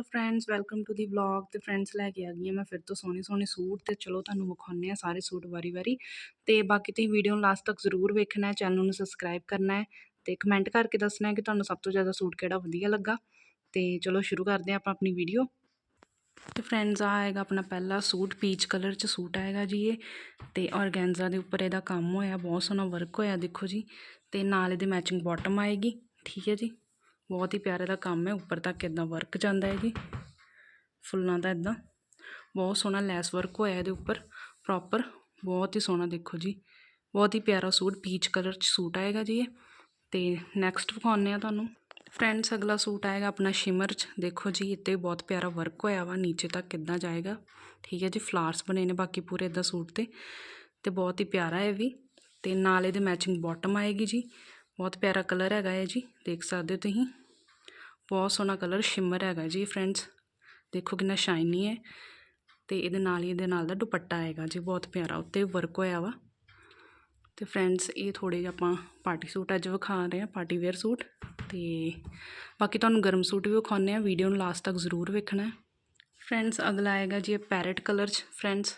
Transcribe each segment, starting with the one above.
Hello friends welcome to the vlog ਤੇ friends ਲੈ ਕੇ ਆ ਗਈ ਮੈਂ ਫਿਰ ਤੋਂ ਸੋਹਣੇ ਸੋਹਣੇ ਸੂਟ ਤੇ ਚਲੋ ਤੁਹਾਨੂੰ ਵਿਖਾਉਂਦੇ ਆ ਸਾਰੇ ਸੂਟ ਵਾਰੀ-ਵਾਰੀ ਤੇ ਬਾਕੀ ਤੁਸੀਂ ਵੀਡੀਓ ਨੂੰ ਲਾਸਟ ਤੱਕ ਜ਼ਰੂਰ ਵੇਖਣਾ ਹੈ ਚੈਨਲ ਨੂੰ ਸਬਸਕ੍ਰਾਈਬ ਕਰਨਾ ਹੈ ਤੇ ਕਮੈਂਟ ਕਰਕੇ ਦੱਸਣਾ ਹੈ ਕਿ ਤੁਹਾਨੂੰ ਸਭ ਤੋਂ ਜ਼ਿਆਦਾ ਸੂਟ ਕਿਹੜਾ ਵਧੀਆ ਲੱਗਾ ਤੇ ਚਲੋ ਸ਼ੁਰੂ ਕਰਦੇ ਹਾਂ ਆਪਾਂ ਆਪਣੀ ਵੀਡੀਓ ਤੇ ਫਰੈਂਡਸ ਆ ਆਏਗਾ ਆਪਣਾ ਪਹਿਲਾ ਸੂਟ ਪੀਚ ਕਲਰ ਚ ਸੂਟ ਆਏਗਾ ਜੀ ਇਹ ਤੇ ਔਰਗੈਂਜ਼ਾ ਦੇ ਉੱਪਰ ਇਹਦਾ ਕੰਮ ਹੋਇਆ, ਬਹੁਤ ਸੋਹਣਾ ਵਰਕ ਹੋਇਆ ਦੇਖੋ ਜੀ ਤੇ ਨਾਲ ਇਹਦੇ ਮੈਚਿੰਗ ਬਾਟਮ ਆਏਗੀ, ਠੀਕ ਹੈ ਜੀ। ਬਹੁਤ ਹੀ ਪਿਆਰੇ ਦਾ ਕੰਮ ਹੈ, ਉੱਪਰ ਤੱਕ ਇੱਦਾਂ ਵਰਕ ਜਾਂਦਾ ਹੈ ਜੀ। ਫੁੱਲਾਂ ਦਾ ਇੱਦਾਂ ਬਹੁਤ ਸੋਹਣਾ ਲੈਸ ਵਰਕ ਹੋਇਆ ਇਹਦੇ ਉੱਪਰ ਪ੍ਰੋਪਰ ਬਹੁਤ ਹੀ ਸੋਹਣਾ ਦੇਖੋ ਜੀ। ਬਹੁਤ ਹੀ ਪਿਆਰਾ ਸੂਟ ਪੀਚ ਕਲਰ ਚ ਸੂਟ ਆਏਗਾ ਜੀ ਇਹ। ਤੇ ਨੈਕਸਟ ਵਿਖਾਉਂਦੇ ਆ ਤੁਹਾਨੂੰ। ਫਰੈਂਡਸ ਅਗਲਾ ਸੂਟ ਆਏਗਾ ਆਪਣਾ ਸ਼ਿਮਰ ਚ। ਦੇਖੋ ਜੀ, ਇੱਥੇ ਬਹੁਤ ਪਿਆਰਾ ਵਰਕ ਹੋਇਆ ਵਾ, ਨੀਚੇ ਤੱਕ ਕਿੱਦਾਂ ਜਾਏਗਾ। ਠੀਕ ਹੈ ਜੀ ਫਲਾਰਸ ਬਣੇ ਨੇ ਬਾਕੀ ਪੂਰੇ ਇਦਾਂ ਸੂਟ ਤੇ। ਤੇ ਬਹੁਤ ਹੀ ਪਿਆਰਾ ਹੈ ਵੀ। ਤੇ ਨਾਲ ਇਹਦੇ ਮੈਚਿੰਗ ਬਾਟਮ ਆਏਗੀ ਜੀ। ਬਹੁਤ ਪਿਆਰਾ ਕਲਰ ਹੈਗਾ ਹੈ ਜੀ, ਦੇਖ ਸਕਦੇ ਹੋ ਤੁਸੀਂ। ਬਹੁਤ ਸੋਹਣਾ ਕਲਰ ਸ਼ਿਮਰ ਹੈਗਾ ਜੀ ਫਰੈਂਡਸ। ਦੇਖੋ ਕਿੰਨਾ ਸ਼ਾਈਨੀ ਹੈ ਤੇ ਇਹਦੇ ਨਾਲ ਹੀ ਇਹਦੇ ਨਾਲ ਦਾ ਦੁਪੱਟਾ ਹੈਗਾ ਜੀ, ਬਹੁਤ ਪਿਆਰਾ। ਉੱਤੇ ਵਰਕ ਹੋਇਆ ਵਾ। ਤੇ ਫਰੈਂਡਸ, ਇਹ ਥੋੜੇ ਜਿਹਾ ਆਪਾਂ ਪਾਰਟੀ ਸੂਟ ਅੱਜ ਵਿਖਾ ਰਹੇ ਹਾਂ ਪਾਰਟੀ ਵੇਅਰ ਸੂਟ ਤੇ ਬਾਕੀ ਤੁਹਾਨੂੰ ਗਰਮ ਸੂਟ ਵੀ ਵਿਖਾਉਂਦੇ ਆ ਵੀਡੀਓ ਨੂੰ ਲਾਸਟ ਤੱਕ ਜ਼ਰੂਰ ਵੇਖਣਾ ਫਰੈਂਡਸ, ਅਗਲਾ ਆਏਗਾ ਜੀ ਇਹ ਪੈਰਟ ਕਲਰ 'ਚ ਫਰੈਂਡਸ।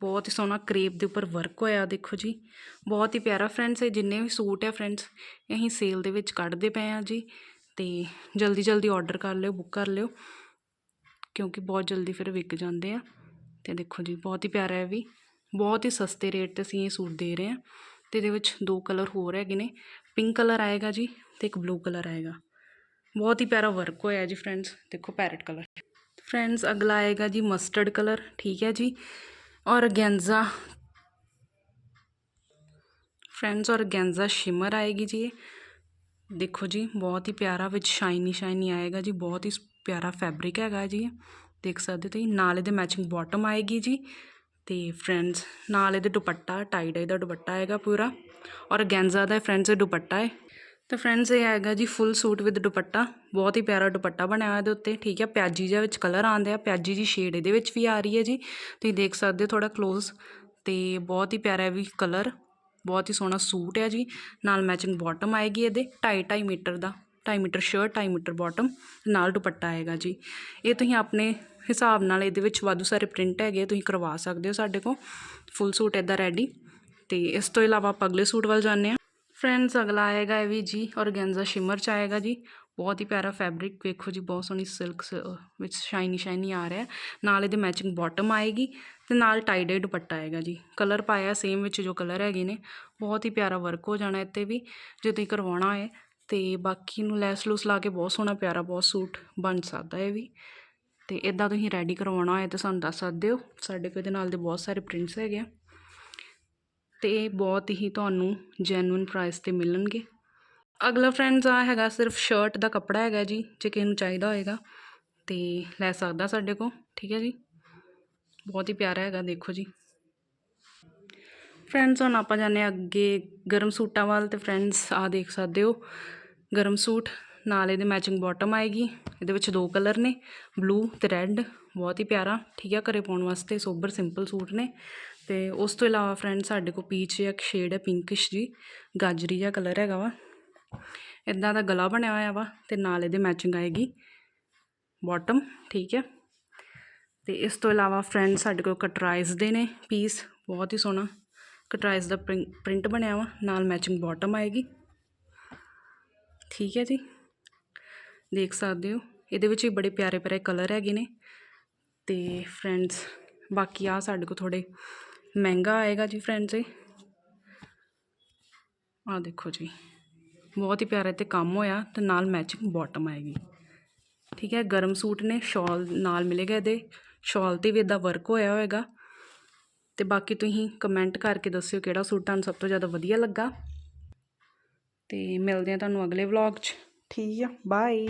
ਬਹੁਤ ਹੀ ਸੋਹਣਾ ਕਰੇਪ ਦੇ ਉੱਪਰ ਵਰਕ ਹੋਇਆ, ਦੇਖੋ ਜੀ। ਬਹੁਤ ਹੀ ਪਿਆਰਾ ਫਰੈਂਡਸ, ਇਹ ਜਿੰਨੇ ਵੀ ਸੂਟ ਹੈ ਫਰੈਂਡਸ ਅਸੀਂ ਸੇਲ ਦੇ ਵਿੱਚ ਕੱਢਦੇ ਪਏ ਆ ਜੀ। ਅਤੇ ਜਲਦੀ ਜਲਦੀ ਔਡਰ ਕਰ ਲਿਓ ਬੁੱਕ ਕਰ ਲਿਓ, ਕਿਉਂਕਿ ਬਹੁਤ ਜਲਦੀ ਫਿਰ ਵਿਕ ਜਾਂਦੇ ਆ। ਅਤੇ ਦੇਖੋ ਜੀ, ਬਹੁਤ ਹੀ ਪਿਆਰਾ ਹੈ ਵੀ। ਬਹੁਤ ਹੀ ਸਸਤੇ ਰੇਟ ਤੇ ਅਸੀਂ ਇਹ ਸੂਟ ਦੇ ਰਹੇ ਹਾਂ ਅਤੇ ਇਹਦੇ ਵਿੱਚ ਦੋ ਕਲਰ ਹੋਰ ਹੈਗੇ ਨੇ। ਪਿੰਕ ਕਲਰ ਆਏਗਾ ਜੀ ਅਤੇ ਇੱਕ ਬਲੂ ਕਲਰ ਆਏਗਾ। ਬਹੁਤ ਹੀ ਪਿਆਰਾ ਵਰਕ ਹੋਇਆ ਜੀ ਫਰੈਂਡਸ ਦੇਖੋ ਪੈਰਟ ਕਲਰ ਫਰੈਂਡਸ ਅਗਲਾ ਆਏਗਾ ਜੀ ਮਸਟਰਡ ਕਲਰ ਠੀਕ ਹੈ ਜੀ। ਔਰ ਗੈਂਜ਼ਾ ਫਰੈਂਡਸ ਔਰ ਗੈਂਜ਼ਾ ਸ਼ਿਮਰ ਆਏਗੀ ਜੀ ਇਹ। ਦੇਖੋ ਜੀ, ਬਹੁਤ ਹੀ ਪਿਆਰਾ ਵਿੱਚ ਸ਼ਾਈਨੀ ਸ਼ਾਈਨੀ ਆਏਗਾ ਜੀ, ਬਹੁਤ ਹੀ ਪਿਆਰਾ ਫੈਬਰਿਕ ਹੈਗਾ ਜੀ ਦੇਖ ਸਕਦੇ ਤੁਸੀਂ, ਨਾਲ ਇਹਦੇ ਮੈਚਿੰਗ ਬਾਟਮ ਆਏਗੀ ਜੀ, ਤੇ ਫਰੈਂਡਸ ਨਾਲ ਇਹਦੇ ਦੁਪੱਟਾ ਟਾਈ ਡਾਈ ਦਾ ਦੁਪੱਟਾ ਆਏਗਾ ਪੂਰਾ, ਔਰ ਗੈਂਜ਼ਾ ਦਾ ਫਰੈਂਡਸ ਇਹ ਦੁਪੱਟਾ ਹੈ, ਤੇ ਫਰੈਂਡਸ ਇਹ ਆਏਗਾ ਜੀ ਫੁੱਲ ਸੂਟ ਵਿਦ ਦੁਪੱਟਾ, ਬਹੁਤ ਹੀ ਪਿਆਰਾ ਦੁਪੱਟਾ ਬਣਿਆ ਹੋਇਆ ਇਹਦੇ ਉੱਤੇ, ਠੀਕ ਹੈ, ਪਿਆਜੀ ਜਿਹਾ ਵਿੱਚ ਕਲਰ ਆਉਂਦੇ ਆ, ਪਿਆਜੀ ਜੀ ਸ਼ੇਡ ਇਹਦੇ ਵਿੱਚ ਵੀ ਆ ਰਹੀ ਹੈ ਜੀ, ਤੁਸੀਂ ਦੇਖ ਸਕਦੇ ਹੋ ਥੋੜਾ ক্লোਜ਼ ਤੇ ਬਹੁਤ ਹੀ ਪਿਆਰਾ ਵੀ ਕਲਰ ਬਹੁਤ ਹੀ ਸੋਹਣਾ ਸੂਟ ਹੈ ਜੀ। ਨਾਲ ਮੈਚਿੰਗ ਬਾਟਮ ਆਏਗੀ ਇਹਦੇ 2.5 2.5 ਮੀਟਰ ਦਾ 2.5 ਮੀਟਰ ਸ਼ਰਟ 2.5 ਮੀਟਰ ਬਾਟਮ ਨਾਲ ਦੁਪੱਟਾ ਆਏਗਾ ਜੀ। ਇਹ ਤੁਸੀਂ ਆਪਣੇ ਹਿਸਾਬ ਨਾਲ ਇਹਦੇ ਵਿੱਚ ਵਾਧੂ ਸਾਰੇ ਪ੍ਰਿੰਟ ਹੈਗੇ ਤੁਸੀਂ ਕਰਵਾ ਸਕਦੇ ਹੋ ਸਾਡੇ ਕੋਲ। ਫੁੱਲ ਸੂਟ ਇਦਾਂ ਰੈਡੀ ਤੇ ਇਸ ਤੋਂ ਇਲਾਵਾ ਆਪਾਂ ਅਗਲੇ ਸੂਟ ਵੱਲ ਜਾਂਦੇ ਹਾਂ। ਫਰੈਂਡਸ ਅਗਲਾ ਆਏਗਾ ਇਹ ਵੀ ਜੀ, ਔਰਗੈਂਜ਼ਾ ਸ਼ਿਮਰ ਚ ਆਏਗਾ ਜੀ। ਬਹੁਤ ਹੀ ਪਿਆਰਾ ਫੈਬਰਿਕ ਵੇਖੋ ਜੀ, ਬਹੁਤ ਸੋਹਣੀ ਸਿਲਕ ਵਿੱਚ ਸ਼ਾਈਨੀ ਸ਼ਾਈਨੀ ਆ ਰਿਹਾ ਨਾਲ ਇਹਦੇ ਮੈਚਿੰਗ ਬਾਟਮ ਆਏਗੀ ਤੇ ਨਾਲ ਟਾਈ ਦੁਪੱਟਾ ਆਏਗਾ ਜੀ। ਕਲਰ ਪਾਇਆ ਸੇਮ ਵਿੱਚ ਜੋ ਕਲਰ ਹੈਗੇ ਨੇ, ਬਹੁਤ ਹੀ ਪਿਆਰਾ ਵਰਕ ਹੋ ਜਾਣਾ ਇੱਥੇ ਵੀ ਜੇ ਤੁਸੀਂ ਕਰਵਾਉਣਾ ਹੈ। ਤੇ ਬਾਕੀ ਨੂੰ ਲੈਸ ਲੂਸ ਲਾ ਕੇ ਬਹੁਤ ਸੋਹਣਾ ਪਿਆਰਾ ਬਹੁਤ ਸੂਟ ਬਣ ਸਕਦਾ ਹੈ ਵੀ। ਤੇ ਇਦਾਂ ਤੁਸੀਂ ਰੈਡੀ ਕਰਵਾਉਣਾ ਹੈ ਤਾਂ ਸਾਨੂੰ ਦੱਸ ਸਕਦੇ ਹੋ, ਸਾਡੇ ਕੋਲ ਇਹਦੇ ਨਾਲ ਦੇ ਬਹੁਤ ਸਾਰੇ ਪ੍ਰਿੰਟਸ ਹੈਗੇ ਆ। ਤੇ ਬਹੁਤ ਹੀ ਤੁਹਾਨੂੰ ਜੈਨੂਇਨ ਪ੍ਰਾਈਸ ਤੇ ਮਿਲਣਗੇ। ਅਗਲਾ ਫਰੈਂਡਸ ਆ ਹੈਗਾ ਸਿਰਫ ਸ਼ਰਟ ਦਾ ਕੱਪੜਾ ਹੈਗਾ ਜੀ, ਜੇ ਕਿਸੇ ਨੂੰ ਚਾਹੀਦਾ ਹੋਏਗਾ, ਤੇ ਲੈ ਸਕਦਾ ਸਾਡੇ ਕੋਲ, ਠੀਕ ਹੈ ਜੀ? ਬਹੁਤ ਹੀ ਪਿਆਰਾ ਹੈਗਾ, ਦੇਖੋ ਜੀ। ਫਰੈਂਡਸ ਹੁਣ ਆਪਾਂ ਜਾਂਦੇ ਅੱਗੇ ਗਰਮ ਸੂਟਾਂ ਵੱਲ, ਤੇ ਫਰੈਂਡਸ ਆ ਦੇਖ ਸਕਦੇ ਹੋ, ਗਰਮ ਸੂਟ, ਨਾਲ ਇਹਦੇ ਮੈਚਿੰਗ ਬਾਟਮ ਆਏਗੀ, ਇਹਦੇ ਵਿੱਚ ਦੋ ਕਲਰ ਨੇ ਬਲੂ ਤੇ ਰੈੱਡ ਬਹੁਤ ਹੀ ਪਿਆਰਾ, ਠੀਕ ਹੈ, ਘਰੇ ਪਾਉਣ ਵਾਸਤੇ ਸੋਬਰ ਸਿੰਪਲ ਸੂਟ ਨੇ, ਤੇ ਉਸ ਤੋਂ ਇਲਾਵਾ ਫਰੈਂਡ ਸਾਡੇ ਕੋਲ ਪੀਚ ਜਾਂ ਇੱਕ ਸ਼ੇਡ ਹੈ ਪਿੰਕਿਸ਼ ਜੀ, ਗਾਜਰੀ ਜਿਹਾ ਕਲਰ ਹੈਗਾ ਵਾ ਇਦਾਂ ਦਾ ਗਲਾ ਬਣਿਆ ਹੋਇਆ ਵਾ ਤੇ ਨਾਲ ਇਹਦੇ ਮੈਚਿੰਗ ਆਏਗੀ। ਬਾਟਮ ਠੀਕ ਹੈ। ਤੇ ਇਸ ਤੋਂ ਇਲਾਵਾ ਫਰੈਂਡ ਸਾਡੇ ਕੋਲ ਕਟਰਾਈਜ਼ ਦੇ ਨੇ ਪੀਸ ਬਹੁਤ ਹੀ ਸੋਹਣਾ। ਕਟਰਾਈਜ਼ ਦਾ ਪ੍ਰਿੰਟ ਬਣਿਆ ਵਾ, ਨਾਲ ਮੈਚਿੰਗ ਬਾਟਮ ਆਏਗੀ। ਠੀਕ ਹੈ ਜੀ। ਦੇਖ ਸਕਦੇ ਹੋ, ਇਹਦੇ ਵਿੱਚ ਵੀ ਬੜੇ ਪਿਆਰੇ ਪਿਆਰੇ ਕਲਰ ਹੈਗੇ ਨੇ। ਤੇ ਫਰੈਂਡਸ ਬਾਕੀ ਆ ਸਾਡੇ ਕੋਲ ਥੋੜੇ ਮਹਿੰਗਾ ਆਏਗਾ ਜੀ ਫਰੈਂਡਸ ਇਹ। ਆ ਦੇਖੋ ਜੀ। ਬਹੁਤ ਹੀ ਪਿਆਰਾ ਤੇ ਕੰਮ ਹੋਇਆ ਤੇ ਨਾਲ ਮੈਚਿੰਗ ਬਾਟਮ ਆਏਗੀ। ਠੀਕ ਹੈ, ਗਰਮ ਸੂਟ ਨੇ ਸ਼ਾਲ ਨਾਲ ਮਿਲੇਗਾ ਇਹਦੇ। ਸ਼ਾਲ ਤੇ ਵੀ ਇਹਦਾ ਵਰਕ ਹੋਇਆ ਹੋਏਗਾ। ਤੇ ਬਾਕੀ ਤੁਸੀਂ ਕਮੈਂਟ ਕਰਕੇ ਦੱਸਿਓ ਕਿਹੜਾ ਸੂਟ ਤੁਹਾਨੂੰ ਸਭ ਤੋਂ ਜ਼ਿਆਦਾ ਵਧੀਆ ਲੱਗਾ। ਤੇ ਮਿਲਦੇ ਆ ਤੁਹਾਨੂੰ ਅਗਲੇ ਵਲੌਗ 'ਚ। ਠੀਕ ਆ ਬਾਏ